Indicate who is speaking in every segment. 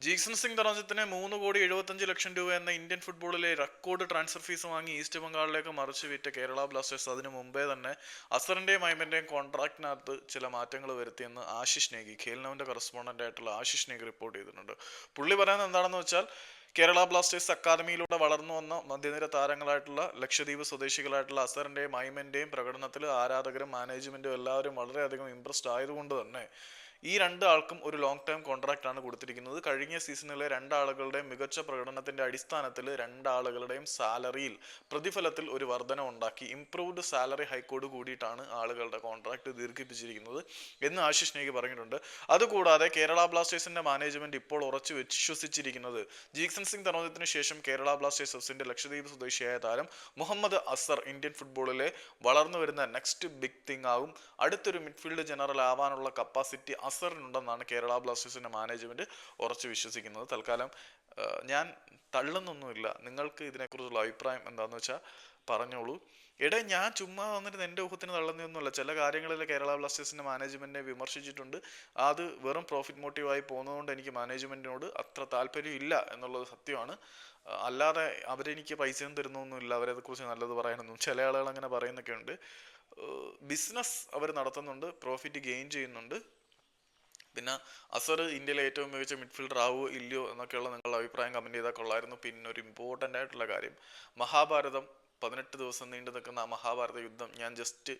Speaker 1: ജീക്സൺ സിംഗ് തറാഞ്ചത്തിന് മൂന്ന് കോടി എഴുപത്തഞ്ച് ലക്ഷം രൂപ എന്ന ഇന്ത്യൻ ഫുട്ബോളിലെ റെക്കോർഡ് ട്രാൻസ്ഫർ ഫീസ് വാങ്ങി ഈസ്റ്റ് ബംഗാളിലേക്ക് മറിച്ച് വിറ്റ കേരള ബ്ലാസ്റ്റേഴ്സ് അതിനു മുമ്പേ തന്നെ അസറിന്റെയും മൈമന്റെയും കോൺട്രാക്റ്റിനകത്ത് ചില മാറ്റങ്ങൾ വരുത്തിയെന്ന് ആശിഷ് നേഗി ഖേൽനവിന്റെ കറസ്പോണ്ടന്റ് ആയിട്ടുള്ള ആശിഷ് നേഗി റിപ്പോർട്ട് ചെയ്തിട്ടുണ്ട്. പുള്ളി പറയുന്നത് എന്താണെന്ന് വെച്ചാൽ കേരള ബ്ലാസ്റ്റേഴ്സ് അക്കാദമിയിലൂടെ വളർന്നു വന്ന മധ്യനിര താരങ്ങളായിട്ടുള്ള ലക്ഷദ്വീപ് സ്വദേശികളായിട്ടുള്ള അസറിന്റെയും മൈമന്റെയും പ്രകടനത്തിൽ ആരാധകരും മാനേജ്മെന്റും എല്ലാവരും വളരെയധികം ഇംപ്രസ്ഡ് ആയതുകൊണ്ട് തന്നെ ഈ രണ്ട് ആൾക്കും ഒരു ലോങ് ടേം കോൺട്രാക്റ്റ് ആണ് കൊടുത്തിരിക്കുന്നത്. കഴിഞ്ഞ സീസണിലെ രണ്ടാളുകളുടെ മികച്ച പ്രകടനത്തിന്റെ അടിസ്ഥാനത്തിൽ രണ്ടാളുകളുടെയും സാലറിയിൽ പ്രതിഫലത്തിൽ ഒരു വർധന ഉണ്ടാക്കി. ഇംപ്രൂവ്ഡ് സാലറി ഹൈക്കോട് കൂടിയിട്ടാണ് ആളുകളുടെ കോൺട്രാക്ട് ദീർഘിപ്പിച്ചിരിക്കുന്നത് എന്ന് ആശിഷ് നേഗി പറഞ്ഞിട്ടുണ്ട്. അതുകൂടാതെ കേരള ബ്ലാസ്റ്റേഴ്സിന്റെ മാനേജ്മെന്റ് ഇപ്പോൾ ഉറച്ചു വിശ്വസിച്ചിരിക്കുന്നത്. ജീക്സൺ സിംഗ് തനോദത്തിന് ശേഷം കേരള ബ്ലാസ്റ്റേഴ്സ് എഫ്സിന്റെ ലക്ഷദ്വീപ് സ്വദേശിയായ താരം മുഹമ്മദ് അസർ ഇന്ത്യൻ ഫുട്ബോളിലെ വളർന്നു വരുന്ന നെക്സ്റ്റ് ബിഗ് തിങ് ആകും. അടുത്തൊരു മിഡ്ഫീൽഡ് ജനറൽ ആവാനുള്ള കപ്പാസിറ്റി അസറിനുണ്ടെന്നാണ് കേരള ബ്ലാസ്റ്റേഴ്സിന്റെ മാനേജ്മെന്റ് ഉറച്ച് വിശ്വസിക്കുന്നത്. തൽക്കാലം ഞാൻ തള്ളുന്നൊന്നുമില്ല. നിങ്ങൾക്ക് ഇതിനെക്കുറിച്ചുള്ള അഭിപ്രായം എന്താണെന്ന് വെച്ചാൽ പറഞ്ഞോളൂ. എടേ ഞാൻ ചുമ്മാ വന്നിട്ട് എന്റെ ഊഹത്തിന് തള്ളുന്നൊന്നുമില്ല ചില കാര്യങ്ങളിൽ കേരള ബ്ലാസ്റ്റേഴ്സിന്റെ മാനേജ്മെന്റിനെ വിമർശിച്ചിട്ടുണ്ട്. അത് വെറും പ്രോഫിറ്റ് മോട്ടീവായി പോകുന്നതുകൊണ്ട് എനിക്ക് മാനേജ്മെന്റിനോട് അത്ര താല്പര്യം ഇല്ല എന്നുള്ളത് സത്യമാണ്. അല്ലാതെ അവരെനിക്ക് പൈസയും തരുന്നൊന്നുമില്ല. അവരെക്കുറിച്ച് നല്ലത് പറയാനൊന്നും ചില ആളുകൾ അങ്ങനെ പറയുന്നൊക്കെ ഉണ്ട് ബിസിനസ് അവർ നടത്തുന്നുണ്ട്. പ്രോഫിറ്റ് ഗെയിൻ ചെയ്യുന്നുണ്ട്. പിന്നെ അസർ ഇന്ത്യയിലെ ഏറ്റവും മികച്ച മിഡ്ഫീൽഡർ ആവുമോ ഇല്ലയോ എന്നൊക്കെയുള്ള നിങ്ങളുടെ അഭിപ്രായം കമന്റ് ചെയ്താൽ കൊള്ളായിരുന്നു. പിന്നെ ഒരു ഇമ്പോർട്ടന്റ് ആയിട്ടുള്ള കാര്യം മഹാഭാരതം പതിനെട്ട് ദിവസം നീണ്ടു നിൽക്കുന്ന മഹാഭാരത യുദ്ധം ഞാൻ ജസ്റ്റ്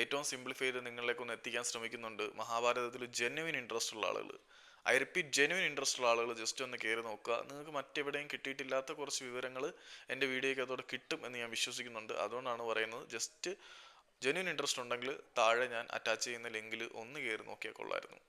Speaker 1: ഏറ്റവും സിംപ്ലിഫൈ ചെയ്ത് നിങ്ങളിലേക്ക് ഒന്ന് എത്തിക്കാൻ ശ്രമിക്കുന്നുണ്ട്. മഹാഭാരതത്തിൽ ജെന്യുവിൻ ഇൻട്രസ്റ്റ് ഉള്ള ആളുകൾ ഐ റിപ്പീറ്റ് ജെന്യുവിൻ ഇൻട്രസ്റ്റ് ഉള്ള ആളുകൾ ജസ്റ്റ് ഒന്ന് കയറി നോക്കുക. നിങ്ങൾക്ക് മറ്റെവിടെയും കിട്ടിയിട്ടില്ലാത്ത കുറച്ച് വിവരങ്ങൾ എന്റെ വീഡിയോയ്ക്ക് അതോടെ കിട്ടും എന്ന് ഞാൻ വിശ്വസിക്കുന്നുണ്ട്. അതുകൊണ്ടാണ് പറയുന്നത് ജസ്റ്റ് ജെന്യുവിൻ ഇൻട്രസ്റ്റ് ഉണ്ടെങ്കിൽ താഴെ ഞാൻ അറ്റാച്ച് ചെയ്യുന്ന ലിങ്കിൽ ഒന്ന് കയറി നോക്കിയാൽ കൊള്ളായിരുന്നു.